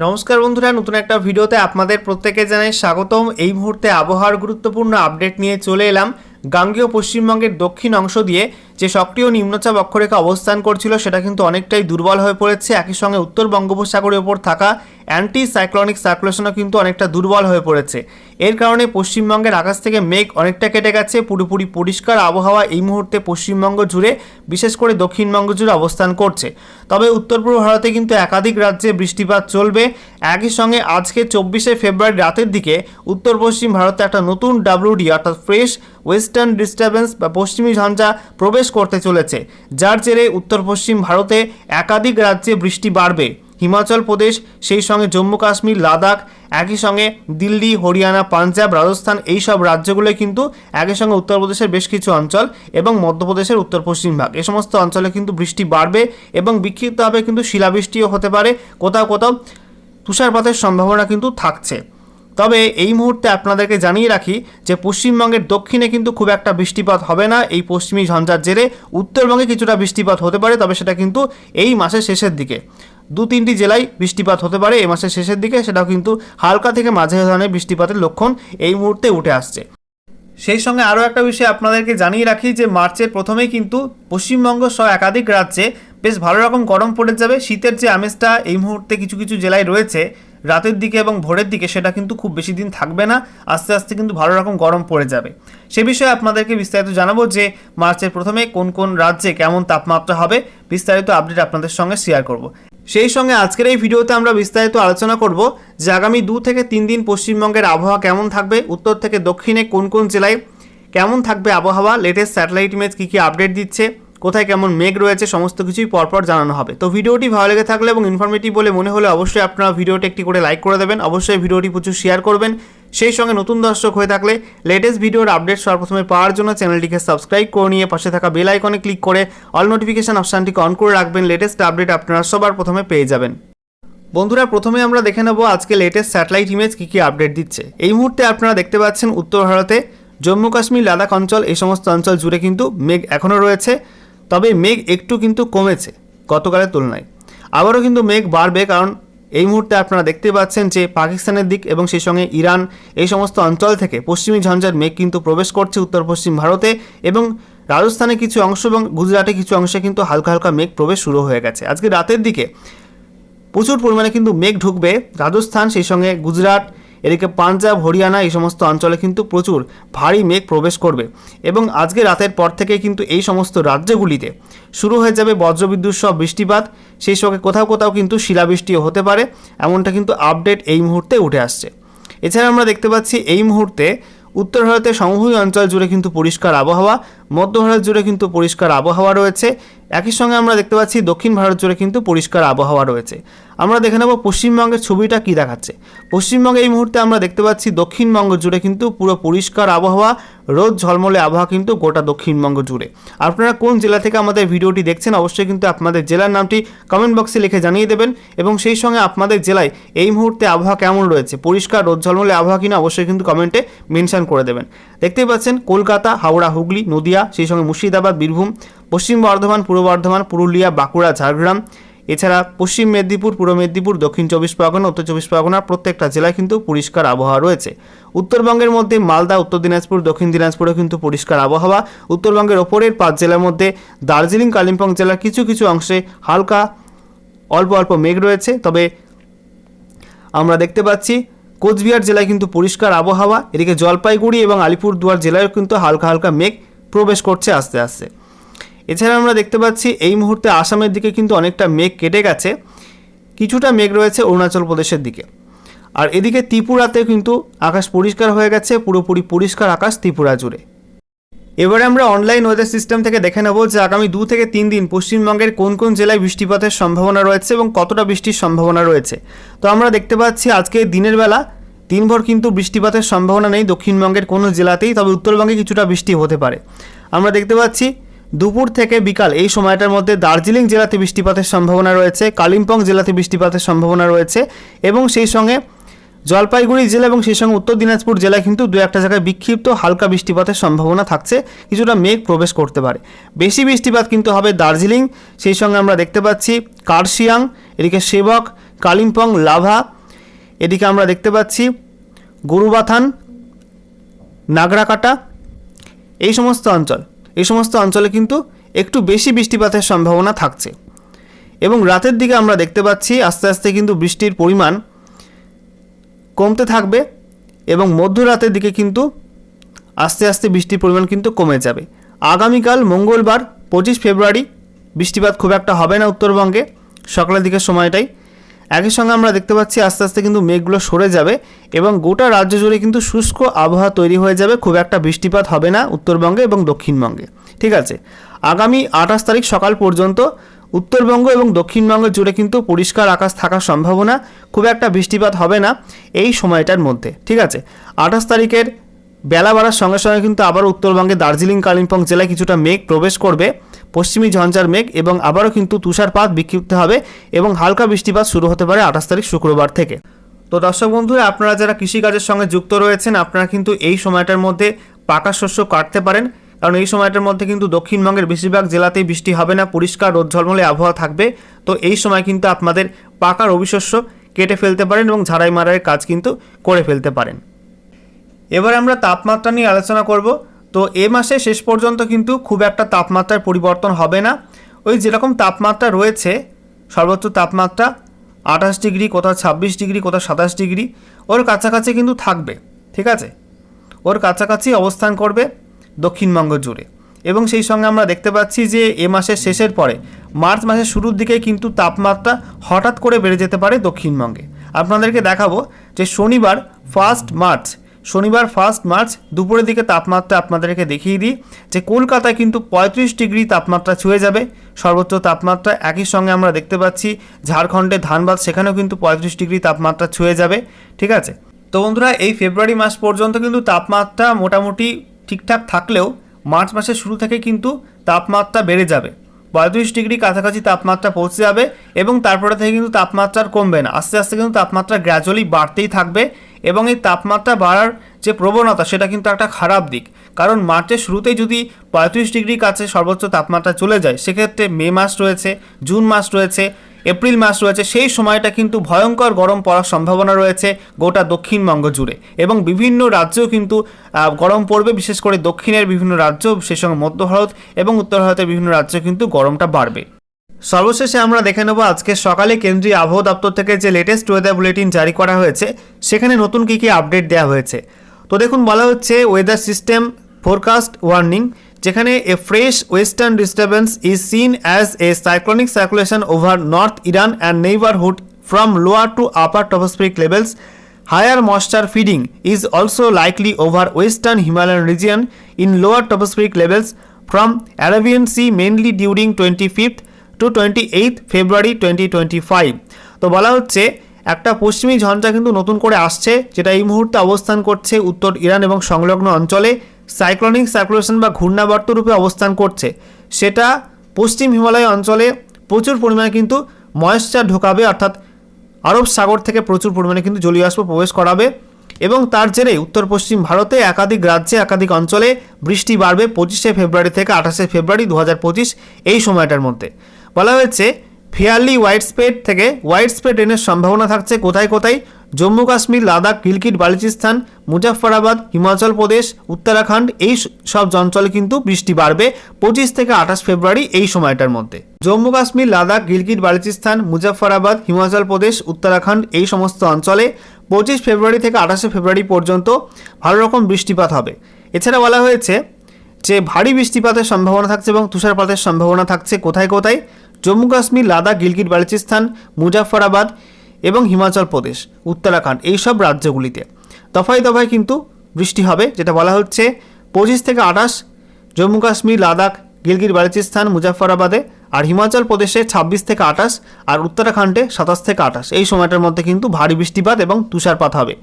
নমস্কার বন্ধুরা, নতুন একটা ভিডিওতে আপনাদের প্রত্যেকে জানাই স্বাগতম। এই মুহূর্তে আবহাওয়ার গুরুত্বপূর্ণ আপডেট নিয়ে চলে এলাম। গাঙ্গেয় পশ্চিমবঙ্গের দক্ষিণ অংশ দিয়ে যে সক্রিয় নিম্নচাপ অক্ষরেখা অবস্থান করছিল, সেটা কিন্তু অনেকটাই দুর্বল হয়ে পড়েছে। একই সঙ্গে উত্তর বঙ্গোপসাগরের ওপর থাকা অ্যান্টি সাইক্লনিক সার্কুলেশনও কিন্তু অনেকটা দুর্বল হয়ে পড়েছে। এর কারণে পশ্চিমবঙ্গের আকাশ থেকে মেঘ অনেকটা কেটে গেছে। পুরোপুরি পরিষ্কার আবহাওয়া এই মুহূর্তে পশ্চিমবঙ্গ জুড়ে, বিশেষ করে দক্ষিণবঙ্গ জুড়ে অবস্থান করছে। তবে উত্তর পূর্ব ভারতে কিন্তু একাধিক রাজ্যে বৃষ্টিপাত চলবে। একই সঙ্গে আজকে চব্বিশে ফেব্রুয়ারি রাতের দিকে উত্তর পশ্চিম ভারতে একটা নতুন ডাব্লিউডি অর্থাৎ ফ্রেশ ওয়েস্টার্ন ডিস্টারবেন্স বা পশ্চিমী ঝঞ্ঝা প্রবেশ করতে চলেছে, যার জেরে উত্তর পশ্চিম ভারতে একাধিক রাজ্যে বৃষ্টি বাড়বে। হিমাচল প্রদেশ, সেই সঙ্গে জম্মু কাশ্মীর, লাদাখ, একই সঙ্গে দিল্লি, হরিয়ানা, পাঞ্জাব, রাজস্থান এই সব রাজ্যগুলো কিন্তু একই সঙ্গে উত্তরপ্রদেশের বেশ কিছু অঞ্চল এবং মধ্যপ্রদেশের উত্তর পশ্চিম ভাগ। এই সমস্ত অঞ্চলে কিন্তু বৃষ্টি বাড়বে এবং বিক্ষিপ্তভাবে কিন্তু শিলাবৃষ্টিও হতে পারে। কোথাও কোথাও তুষারপাতের সম্ভাবনা কিন্তু থাকছে। তবে এই মুহূর্তে আপনাদেরকে জানিয়ে রাখি যে পশ্চিমবঙ্গের দক্ষিণে কিন্তু খুব একটা বৃষ্টিপাত হবে না। এই পশ্চিমী ঝঞ্ঝার জেরে উত্তরবঙ্গে কিছুটা বৃষ্টিপাত হতে পারে, তবে সেটা কিন্তু এই মাসের শেষের দিকে। দু তিনটি জেলায় বৃষ্টিপাত হতে পারে এই মাসের শেষের দিকে, সেটাও কিন্তু হালকা থেকে মাঝারি ধরনের বৃষ্টিপাতের লক্ষণ এই মুহূর্তে উঠে আসছে। সেই সঙ্গে আরও একটা বিষয় আপনাদেরকে জানিয়ে রাখি যে মার্চের প্রথমেই কিন্তু পশ্চিমবঙ্গ সহ একাধিক রাজ্যে বেশ ভালো রকম গরম পড়ে যাবে। শীতের যে আমেজটা এই মুহূর্তে কিছু কিছু জেলায় রয়েছে রাতের দিকে এবং ভোরের দিকে সেটা কিন্তু খুব বেশি দিন থাকবে না। আস্তে আস্তে কিন্তু ভালো রকম গরম পড়ে যাবে। সে বিষয়ে আপনাদেরকে বিস্তারিত জানাব যে মার্চের প্রথমে কোন কোন রাজ্যে কেমন তাপমাত্রা হবে, বিস্তারিত আপডেট আপনাদের সঙ্গে শেয়ার করব। সেই সঙ্গে আজকের এই ভিডিওতে আমরা বিস্তারিত আলোচনা করব যে আগামী দু থেকে তিন দিন পশ্চিমবঙ্গের আবহাওয়া কেমন থাকবে, উত্তর থেকে দক্ষিণে কোন কোন জেলায় কেমন থাকবে আবহাওয়া লেটেস্ট স্যাটেলাইট ইমেজ কী কী আপডেট দিচ্ছে কোথায় কেমন মেঘ রয়েছে, সমস্ত কিছুই পরপর জানানো হবে। তো ভিডিওটি ভালো লেগে থাকলে এবং ইনফরমেটিভ বলে মনে হলে অবশ্যই আপনারা ভিডিওটি একটি করে লাইক করে দেবেন। অবশ্যই ভিডিওটি প্রচুর শেয়ার করবেন। সেই সঙ্গে নতুন দর্শক হয়ে থাকলে লেটেস্ট ভিডিওর আপডেট সর্বপ্রথমে পাওয়ার জন্য চ্যানেলটিকে সাবস্ক্রাইব করে নিয়ে পাশে থাকা বেল আইকনে ক্লিক করে অল নোটিফিকেশান অপশানটিকে অন করে রাখবেন। লেটেস্ট আপডেট আপনারা সবার প্রথমে পেয়ে যাবেন। বন্ধুরা, প্রথমে আমরা দেখে নেব আজকে লেটেস্ট স্যাটেলাইট ইমেজ কী কী আপডেট দিচ্ছে। এই মুহূর্তে আপনারা দেখতে পাচ্ছেন উত্তর ভারতে জম্মু কাশ্মীর লাদাখ অঞ্চল, এই সমস্ত অঞ্চল জুড়ে কিন্তু মেঘ এখনও রয়েছে। তবে মেঘ একটু কিন্তু কমেছে গতকালের তুলনায়। আবারও কিন্তু মেঘ বাড়বে কারণ এই মুহূর্তে আপনারা দেখতে পাচ্ছেন যে পাকিস্তানের দিক এবং সেই সঙ্গে ইরান এই সমস্ত অঞ্চল থেকে পশ্চিমী ঝঞ্ঝার মেঘ কিন্তু প্রবেশ করছে উত্তর পশ্চিম ভারতে এবং রাজস্থানে কিছু অংশ এবং গুজরাটে কিছু অংশে কিন্তু হালকা হালকা মেঘ প্রবেশ শুরু হয়ে গেছে। আজকে রাতের দিকে প্রচুর পরিমাণে কিন্তু মেঘ ঢুকবে। রাজস্থান, সেই সঙ্গে গুজরাট এদিকে পাঞ্জাব, হরিয়ানা এই সমস্ত অঞ্চলে কিন্তু প্রচুর ভারী মেঘ প্রবেশ করবে এবং আজকে রাতের পর থেকে কিন্তু এই সমস্ত রাজ্যগুলিতে শুরু হয়ে যাবে বজ্রবিদ্যুৎ সহ বৃষ্টিপাত। সেই সঙ্গে কোথাও কোথাও কিন্তু শিলাবৃষ্টিও হতে পারে, এমনটা কিন্তু আপডেট এই মুহূর্তে উঠে আসছে। এছাড়া আমরা দেখতে পাচ্ছি এই মুহূর্তে উত্তর ভারতের সমভূমি অঞ্চল জুড়ে কিন্তু পরিষ্কার আবহাওয়া, মধ্য ভারত জুড়ে কিন্তু পরিষ্কার আবহাওয়া রয়েছে। একই সঙ্গে আমরা দেখতে পাচ্ছি দক্ষিণ ভারত জুড়ে কিন্তু পরিষ্কার আবহাওয়া রয়েছে। আমরা দেখে নেব পশ্চিমবঙ্গের ছবিটা কী দেখাচ্ছে। পশ্চিমবঙ্গে এই মুহূর্তে আমরা দেখতে পাচ্ছি দক্ষিণবঙ্গ জুড়ে কিন্তু পুরো পরিষ্কার আবহাওয়া, রোদ ঝলমলে আবহাওয়া কিন্তু গোটা দক্ষিণবঙ্গ জুড়ে। আপনারা কোন জেলা থেকে আমাদের ভিডিওটি দেখছেন অবশ্যই কিন্তু আপনাদের জেলার নামটি কমেন্ট বক্সে লিখে জানিয়ে দেবেন এবং সেই সঙ্গে আপনাদের জেলায় এই মুহূর্তে আবহাওয়া কেমন রয়েছে, পরিষ্কার রোদ ঝলমলে আবহাওয়া কিনা অবশ্যই কিন্তু কমেন্টে মেনশন করে দেবেন। দেখতেই পাচ্ছেন কলকাতা, হাওড়া, হুগলি, নদিয়া, সেই সঙ্গে মুর্শিদাবাদ, বীরভূম, পশ্চিম বর্ধমান, পূর্ব বর্ধমান, পুরুলিয়া, বাঁকুড়া, ঝাড়গ্রাম এছাড়া পশ্চিম মেদিনীপুর, পূর্ব মেদিনীপুর, দক্ষিণ চব্বিশ পরগনা, উত্তর চব্বিশ পরগনার প্রত্যেকটা জেলায় কিন্তু পরিষ্কার আবহাওয়া রয়েছে। উত্তরবঙ্গের মধ্যে মালদা, উত্তর দিনাজপুর, দক্ষিণ দিনাজপুরেও কিন্তু পরিষ্কার আবহাওয়া। উত্তরবঙ্গের ওপরের পাঁচ জেলার মধ্যে দার্জিলিং, কালিম্পং জেলার কিছু কিছু অংশে হালকা অল্প অল্প মেঘ রয়েছে। তবে আমরা দেখতে পাচ্ছি, কোচবিহার জেলায় কিন্তু পরিষ্কার আবহাওয়া। এদিকে জলপাইগুড়ি এবং আলিপুরদুয়ার জেলায়ও কিন্তু হালকা হালকা মেঘ প্রবেশ করছে আস্তে আস্তে। এছাড়া আমরা দেখতে পাচ্ছি এই মুহূর্তে আসামের দিকে কিন্তু অনেকটা মেঘ কেটে গেছে। কিছুটা মেঘ রয়েছে অরুণাচল প্রদেশের দিকে। আর এদিকে ত্রিপুরাতে কিন্তু আকাশ পরিষ্কার হয়ে গেছে, পুরোপুরি পরিষ্কার আকাশ ত্রিপুরা জুড়ে। এবারে আমরা অনলাইন ওয়েদার সিস্টেম থেকে দেখে নেব যে আগামী দু থেকে তিন দিন পশ্চিমবঙ্গের কোন কোন জেলায় বৃষ্টিপাতের সম্ভাবনা রয়েছে এবং কতটা বৃষ্টির সম্ভাবনা রয়েছে। তো আমরা দেখতে পাচ্ছি আজকে দিনের বেলা দিনভর কিন্তু বৃষ্টিপাতের সম্ভাবনা নেই দক্ষিণবঙ্গের কোনো জেলাতেই, তবে উত্তরবঙ্গে কিছুটা বৃষ্টি হতে পারে। আমরা দেখতে পাচ্ছি দুপুর থেকে বিকাল এই সময়টার মধ্যে দার্জিলিং জেলাতে বৃষ্টিপাতের সম্ভাবনা রয়েছে, কালিম্পং জেলাতে বৃষ্টিপাতের সম্ভাবনা রয়েছে এবং সেই সঙ্গে জলপাইগুড়ি জেলা এবং সেই সঙ্গে উত্তর দিনাজপুর জেলায় কিন্তু দু একটা জায়গায় বিক্ষিপ্ত হালকা বৃষ্টিপাতের সম্ভাবনা থাকছে, কিছুটা মেঘ প্রবেশ করতে পারে। বেশি বৃষ্টিপাত কিন্তু হবে দার্জিলিং, সেই সঙ্গে আমরা দেখতে পাচ্ছি কার্শিয়াং, এদিকে সেবক, কালিম্পং, লাভা, এদিকে আমরা দেখতে পাচ্ছি গুরুবাথান, নাগরাকাটা, এই সমস্ত অঞ্চল। এই সমস্ত অঞ্চলে কিন্তু একটু বেশি বৃষ্টিপাতের সম্ভাবনা থাকছে। এবং রাতের দিকে আমরা দেখতে পাচ্ছি আস্তে আস্তে কিন্তু বৃষ্টির পরিমাণ কমতে থাকবে এবং মধ্যরাতের দিকে কিন্তু আস্তে আস্তে বৃষ্টির পরিমাণ কিন্তু কমে যাবে। আগামীকাল মঙ্গলবার পঁচিশ ফেব্রুয়ারি বৃষ্টিপাত খুব একটা হবে না উত্তরবঙ্গে। সকালের দিকের সময়টাই একই সঙ্গে আমরা দেখতে পাচ্ছি আস্তে আস্তে কিন্তু মেঘগুলো সরে যাবে এবং গোটা রাজ্য জুড়ে কিন্তু শুষ্ক আবহাওয়া তৈরি হয়ে যাবে। খুব একটা বৃষ্টিপাত হবে না উত্তরবঙ্গে এবং দক্ষিণবঙ্গে। ঠিক আছে। আগামী আঠাশ তারিখ সকাল পর্যন্ত উত্তরবঙ্গ এবং দক্ষিণবঙ্গ জুড়ে কিন্তু পরিষ্কার আকাশ থাকার সম্ভাবনা খুব একটা বৃষ্টিপাত হবে না এই সময়টার মধ্যে। ঠিক আছে। আঠাশ তারিখের বেলা বাড়ার সঙ্গে সঙ্গে কিন্তু আবার উত্তরবঙ্গে দার্জিলিং, কালিম্পং জেলায় কিছুটা মেঘ প্রবেশ করবে। পশ্চিমী ঝঞ্ঝার মেঘ এবং আবারও কিন্তু তুষারপাত বিক্ষিপ্ত হবে এবং হালকা বৃষ্টিপাত শুরু হতে পারে আঠাশ তারিখ শুক্রবার থেকে। তো দর্শক বন্ধুরা, আপনারা যারা কৃষিকাজের সঙ্গে যুক্ত রয়েছেন, আপনারা কিন্তু এই সময়টার মধ্যে পাকা শস্য কাটতে পারেন। কারণ এই সময়টার মধ্যে কিন্তু দক্ষিণবঙ্গের বেশিরভাগ জেলাতেই বৃষ্টি হবে না, পরিষ্কার রোদ ঝলমলে আবহাওয়া থাকবে। তো এই সময় কিন্তু আপনাদের পাকা রবি শস্য কেটে ফেলতে পারেন এবং ঝাড়াই মারাইয়ের কাজ কিন্তু করে ফেলতে পারেন। এবার আমরা তাপমাত্রা নিয়ে আলোচনা করব। তো এ মাসে শেষ পর্যন্ত কিন্তু খুব একটা তাপমাত্রার পরিবর্তন হবে না। ওই যেরকম তাপমাত্রা রয়েছে, সর্বোচ্চ তাপমাত্রা আঠাশ ডিগ্রি, কোথাও ছাব্বিশ ডিগ্রি, কোথাও সাতাশ ডিগ্রি, ওর কাছাকাছি কিন্তু থাকবে, ঠিক আছে? ওর কাছাকাছি অবস্থান করবে দক্ষিণবঙ্গ জুড়ে। এবং সেই সঙ্গে আমরা দেখতে পাচ্ছি যে এ মাসের শেষের পরে, মার্চ মাসের শুরুর দিকে কিন্তু তাপমাত্রা হঠাৎ করে বেড়ে যেতে পারে দক্ষিণবঙ্গে। আপনাদেরকে দেখাবো যে শনিবার, ফার্স্ট মার্চ শনিবার ফার্স্ট মার্চ দুপুরের দিকে তাপমাত্রা আপনাদেরকে দেখিয়ে দিই যে কলকাতায় কিন্তু পঁয়ত্রিশ ডিগ্রি তাপমাত্রা ছুঁয়ে যাবে। সর্বোচ্চ তাপমাত্রা একই সঙ্গে আমরা দেখতে পাচ্ছি ঝাড়খণ্ডে ধানবাদ, সেখানেও কিন্তু পঁয়ত্রিশ ডিগ্রি তাপমাত্রা ছুঁয়ে যাবে। ঠিক আছে? তো বন্ধুরা, এই ফেব্রুয়ারি মাস পর্যন্ত কিন্তু তাপমাত্রা মোটামুটি ঠিকঠাক থাকলেও মার্চ মাসের শুরু থেকে কিন্তু তাপমাত্রা বেড়ে যাবে। পঁয়ত্রিশ ডিগ্রি কাছাকাছি তাপমাত্রা পৌঁছে যাবে এবং তারপরে থেকে কিন্তু তাপমাত্রা আর কমবে না। আস্তে আস্তে কিন্তু তাপমাত্রা গ্র্যাজুয়ালি বাড়তেই থাকবে। এবং এই তাপমাত্রা বাড়ার যে প্রবণতা, সেটা কিন্তু একটা খারাপ দিক। কারণ মার্চের শুরুতেই যদি পঁয়ত্রিশ ডিগ্রি কাছে সর্বোচ্চ তাপমাত্রা চলে যায়, সেক্ষেত্রে মে মাস রয়েছে, জুন মাস রয়েছে, এপ্রিল মাস রয়েছে, সেই সময়টা কিন্তু ভয়ঙ্কর গরম পড়ার সম্ভাবনা রয়েছে গোটা দক্ষিণবঙ্গ জুড়ে। এবং বিভিন্ন রাজ্যেও কিন্তু গরম পড়বে, বিশেষ করে দক্ষিণের বিভিন্ন রাজ্য সেই সঙ্গে মধ্য ভারত এবং উত্তর ভারতের বিভিন্ন রাজ্যে কিন্তু গরমটা বাড়বে। সর্বশেষে আমরা দেখে নেব আজকে সকালে কেন্দ্রীয় আবহাওয়া দপ্তর থেকে যে লেটেস্ট ওয়েদার বুলেটিন জারি করা হয়েছে, সেখানে নতুন কী কী আপডেট দেওয়া হয়েছে। তো দেখুন, বলা হচ্ছে ওয়েদার সিস্টেম ফোরকাস্ট ওয়ার্নিং যেখানে a fresh western disturbance is seen as a cyclonic circulation over north Iran and neighbourhood from lower to upper tropospheric levels Higher likely over western Himalayan likely in lower Himalayan levels from lower sea levels during twenty Sea mainly twenty 25th to 28th February 2025 তো বলা হচ্ছে, একটা পশ্চিমী ঝঞ্ঝা কিন্তু নতুন করে আসছে, যেটা এই মুহূর্তে অবস্থান করছে উত্তর ইরান এবং সংলগ্ন অঞ্চলে। সাইক্লোনিক সার্কুলেশন বা ঘূর্ণাবর্ত রূপে অবস্থান করছে। সেটা পশ্চিম হিমালয় অঞ্চলে প্রচুর পরিমাণে কিন্তু ময়েশ্চার ঢোকাবে, অর্থাৎ আরব সাগর থেকে প্রচুর পরিমাণে কিন্তু জলীয় প্রবেশ করাবে। এবং তার জেরে উত্তর পশ্চিম ভারতে একাধিক রাজ্যে, একাধিক অঞ্চলে বৃষ্টি বাড়বে পঁচিশে ফেব্রুয়ারি থেকে আঠাশে ফেব্রুয়ারি দু হাজার পঁচিশ এই সময়টার মধ্যে। বলা হয়েছে, ফেয়ারলি ওয়াইড স্প্রেড থেকে ওয়াইড স্প্রেড রেনের সম্ভাবনা থাকছে কোথায় কোথায়? জম্মু কাশ্মীর, লাদাখ, গিলকিট, বালুচিস্তান, মুজাফফরাবাদ, হিমাচল প্রদেশ, উত্তরাখণ্ড, এই সব অঞ্চলে কিন্তু বৃষ্টি বাড়বে পঁচিশ থেকে আঠাশ ফেব্রুয়ারি এই সময়টার মধ্যে। জম্মু কাশ্মীর, লাদাখ, গিলকিট, বালুচিস্তান, মুজাফফরাবাদ, হিমাচল প্রদেশ, উত্তরাখণ্ড এই সমস্ত অঞ্চলে পঁচিশ ফেব্রুয়ারি থেকে আঠাশে ফেব্রুয়ারি পর্যন্ত ভালো রকম বৃষ্টিপাত হবে। এছাড়া বলা হয়েছে যে ভারী বৃষ্টিপাতের সম্ভাবনা থাকছে এবং তুষারপাতের সম্ভাবনা থাকছে। কোথায় কোথায়? জম্মু কাশ্মীর, লাদাখ, গিলগিট, বালুচিস্তান, মুজাফফরাবাদ এবং হিমাচল প্রদেশ, উত্তরাখণ্ড এই সব রাজ্যগুলিতে। দফায় দফায় কিন্তু বৃষ্টি হবে, যেটা বলা হচ্ছে পঁচিশ থেকে আঠাশ জম্মু কাশ্মীর, লাদাখ, গিলগিট, বালুচিস্তান, মুজাফফরাবাদে আর হিমাচল প্রদেশে ছাব্বিশ থেকে আঠাশ আর উত্তরাখণ্ডে সাতাশ থেকে আঠাশ। এই সময়টার মধ্যে কিন্তু ভারী বৃষ্টিপাত এবং তুষারপাত হবে।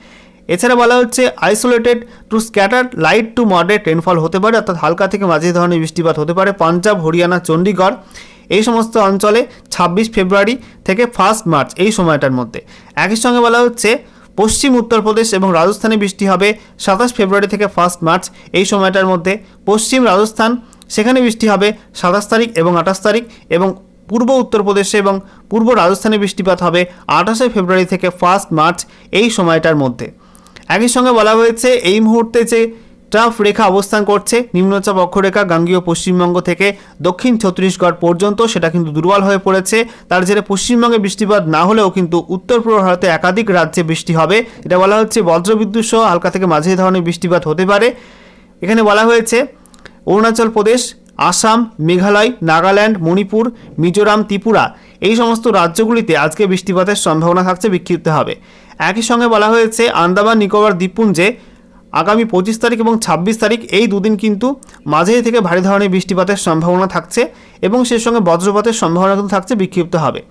এছাড়া বলা হচ্ছে isolated to scatter light to moderate rainfall হতে পারে, অর্থাৎ হালকা থেকে মাঝারি ধরনের বৃষ্টিপাত হতে পারে, পাঞ্জাব, হরিয়ানা চণ্ডীগড় এই সমস্ত অঞ্চলে ছাব্বিশ ফেব্রুয়ারি থেকে ফার্স্ট মার্চ এই সময়টার মধ্যে। একই সঙ্গে বলা হচ্ছে, পশ্চিম উত্তরপ্রদেশ এবং রাজস্থানে বৃষ্টি হবে সাতাশ ফেব্রুয়ারি থেকে ফার্স্ট মার্চ এই সময়টার মধ্যে। পশ্চিম রাজস্থান, সেখানে বৃষ্টি হবে সাতাশ তারিখ এবং আঠাশ তারিখ এবং পূর্ব উত্তরপ্রদেশে এবং পূর্ব রাজস্থানে বৃষ্টিপাত হবে আঠাশে ফেব্রুয়ারি থেকে ফার্স্ট মার্চ এই সময়টার মধ্যে। একই সঙ্গে বলা হয়েছে, এই মুহূর্তে যে ট্রাফ রেখা অবস্থান করছে, নিম্নচাপ অক্ষরেখা গাঙ্গীয় পশ্চিমবঙ্গ থেকে দক্ষিণ ছত্তিশগড় পর্যন্ত সেটা কিন্তু দুর্বল হয়ে পড়েছে। তার জেরে পশ্চিমবঙ্গে বৃষ্টিপাত না হলেও কিন্তু উত্তর পূর্ব ভারতে একাধিক রাজ্যে বৃষ্টি হবে। এটা বলা হচ্ছে বজ্রবিদ্যুৎ সহ হালকা থেকে মাঝারি ধরনের বৃষ্টিপাত হতে পারে। এখানে বলা হয়েছে, অরুণাচল প্রদেশ, আসাম, মেঘালয়, নাগাল্যান্ড, মণিপুর, মিজোরাম, ত্রিপুরা এই সমস্ত রাজ্যগুলিতে আজকে বৃষ্টিপাতের সম্ভাবনা থাকছে, বিক্ষিপ্ত হবে। একই সঙ্গে বলা হয়েছে, আন্দামান, নিকোবর, দ্বীপপুঞ্জে আগামী পঁচিশ তারিখ এবং ছাব্বিশ তারিখ এই দুদিন কিন্তু মাঝারি থেকে ভারী ধরনের বৃষ্টিপাতের সম্ভাবনা থাকছে এবং সেই সঙ্গে বজ্রপাতের সম্ভাবনা কিন্তু থাকছে, বিক্ষিপ্ত হবে।